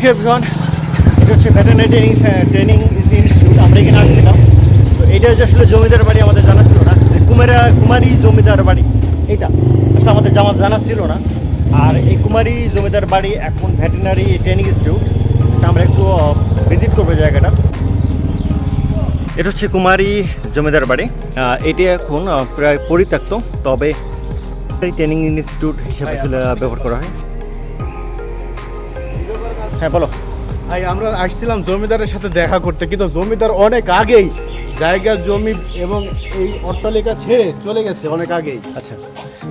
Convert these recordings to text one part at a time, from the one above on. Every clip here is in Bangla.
ওকে এভরিওয়ান এটা হচ্ছে ভেটেনারি ট্রেনিং ট্রেনিং ইনস্টিটিউট আমরা এখানে আসছিলাম তো এটা যে আসলে জমিদার বাড়ি, আমাদের জানা ছিল না। কুমারা, কুমারী জমিদার বাড়ি। এটা আসলে আমাদের জামা জানা ছিল না। আর এই কুমারী জমিদার বাড়ি এখন ভেটেনারি ট্রেনিং ইনস্টিটিউট আমরা একটু ভিজিট করব জায়গাটা। এটা হচ্ছে কুমারী জমিদার বাড়ি। এটি এখন প্রায় পরিত্যক্ত। তবে ট্রেনিং ইনস্টিটিউট হিসেবে ব্যবহার করা হয়। হ্যাঁ বলো। ভাই আমরা আসছিলাম জমিদারের সাথে দেখা করতে কিন্তু জমিদার অনেক আগেই জায়গা জমি এবং এই অট্টালিকা ছেড়ে চলে গেছে অনেক আগেই। আচ্ছা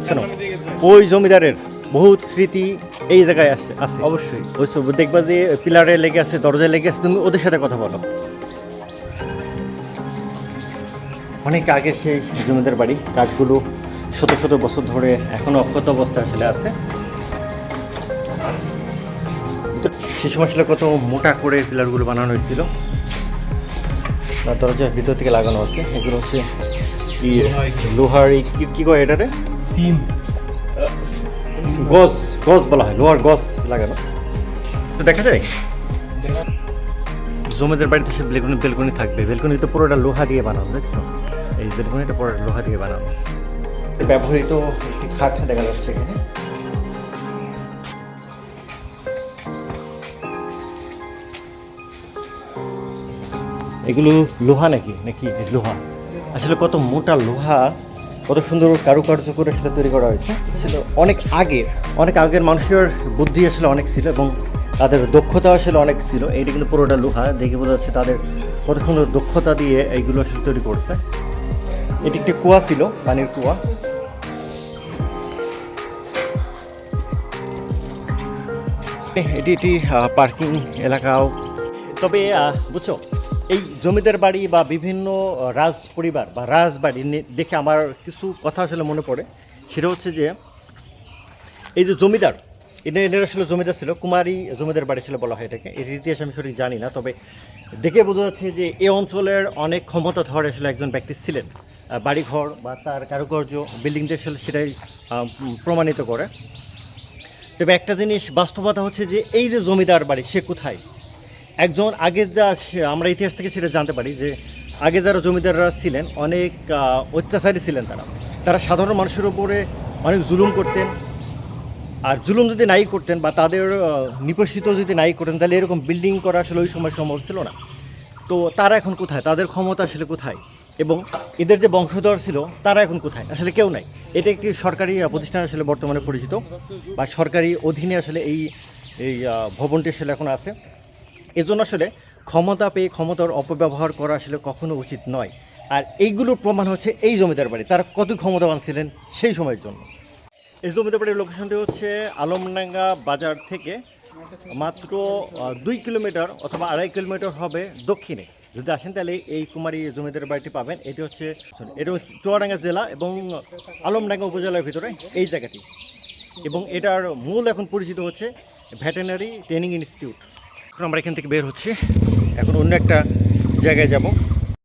শোনো ওই জমিদারের বহুত স্মৃতি এই জায়গায় আছে আছে। অবশ্যই। ওই সব দেখবা যে পিলারে লেগে আছে দরজায় লেগে আছে তুমি ওদের সাথে কথা বলো। অনেক আগে সেই জমিদার বাড়ি কাঠগুলো শত শত বছর ধরে এখনও অক্ষত অবস্থায় আসলে আছে। সে সময় আসলে কত মোটা করে পিলারগুলো বানানো হয়েছিল। আর দরজার ভিতর থেকে লাগানো আছে। এগুলো হচ্ছে লোহার এই কি- কি কয় এটারে? তিন গজ গজ বলা হয় লোহার গজ লাগানো। তো দেখা যায় জমিদের বাড়িতে সে বেলকনি বেলকনি থাকবে। বেলকনি তো পুরোটা লোহা দিয়ে বানানো দেখছ? এই বেলকনিটা পুরোটা লোহা দিয়ে বানানো। ব্যবহৃত একটি খাট দেখা যাচ্ছে এখানে। এগুলো লোহা নাকি? নাকি লোহা? আসলে কত মোটা লোহা, কত সুন্দর কারুকার্য করে সেটা তৈরি করা হয়েছে। আসলে অনেক আগের অনেক আগের মানুষের বুদ্ধি আসলে অনেক ছিল এবং তাদের দক্ষতা আসলে অনেক ছিল। এইটা কিন্তু পুরোটা লোহা, দেখে বোঝা যাচ্ছে তাদের কত সুন্দর দক্ষতা দিয়ে এইগুলো আসলে তৈরি করছে। এটি একটি কুয়া ছিল, পানির কুয়া। এটি একটি পার্কিং এলাকাও। তবে বুঝছ এই জমিদার বাড়ি বা বিভিন্ন রাজ পরিবার বা রাজবাড়ি দেখে আমার কিছু কথা আসলে মনে পড়ে। সেটা হচ্ছে যে, এই যে জমিদার এটা এদের আসলে জমিদার ছিল, কুমারী জমিদার বাড়ি ছিল বলা হয় এটাকে। এর ইতিহাস আমি সঠিক জানি না, তবে দেখে বোঝা যাচ্ছে যে এই অঞ্চলের অনেক ক্ষমতা ক্ষমতাধর আসলে একজন ব্যক্তি ছিলেন। বাড়িঘর বা তার কারুকার্য, বিল্ডিংটা আসলে সেটাই প্রমাণিত করে। তবে একটা জিনিস বাস্তবতা হচ্ছে যে এই যে জমিদার বাড়ি, সে কোথায়? একজন আগে যা আমরা ইতিহাস থেকে সেটা জানতে পারি যে আগে যারা জমিদাররা ছিলেন অনেক অত্যাচারী ছিলেন তারা। তারা সাধারণ মানুষের উপরে অনেক জুলুম করতেন। আর জুলুম যদি নাই করতেন বা তাদের আহ, নিপোষিত যদি নাই করতেন তাহলে এরকম বিল্ডিং করা আসলে ওই সময় সম্ভব ছিল না। তো তারা এখন কোথায়? তাদের ক্ষমতা আসলে কোথায়? এবং এদের যে বংশধর ছিল তারা এখন কোথায়? আসলে কেউ নাই। এটা একটি সরকারি প্রতিষ্ঠান আসলে বর্তমানে পরিচিত। বা সরকারি অধীনে আসলে এই এই ভবনটি আসলে এখন আছে। এজন্য আসলে ক্ষমতা পেয়ে ক্ষমতার অপব্যবহার করা আসলে কখনো উচিত নয়। আর এইগুলোর প্রমাণ হচ্ছে এই জমিদার বাড়ি। তারা কত ক্ষমতাবান ছিলেন সেই সময়ের জন্য। এই জমিদার বাড়ির লোকেশনটি হচ্ছে আলমডাঙ্গা বাজার থেকে মাত্র দুই কিলোমিটার অথবা আড়াই কিলোমিটার হবে দক্ষিণে। যদি আসেন তাহলে এই কুমারী জমিদার বাড়িটি পাবেন। এটি হচ্ছে এটা হচ্ছে চুয়াডাঙ্গা জেলা এবং আলমডাঙ্গা উপজেলার ভিতরে এই জায়গাটি। এবং এটার মূল এখন পরিচিত হচ্ছে ভেটেনারি ট্রেনিং ইনস্টিটিউট। এখন আমরা এখান থেকে বের হচ্ছি। এখন অন্য একটা জায়গায় যাব।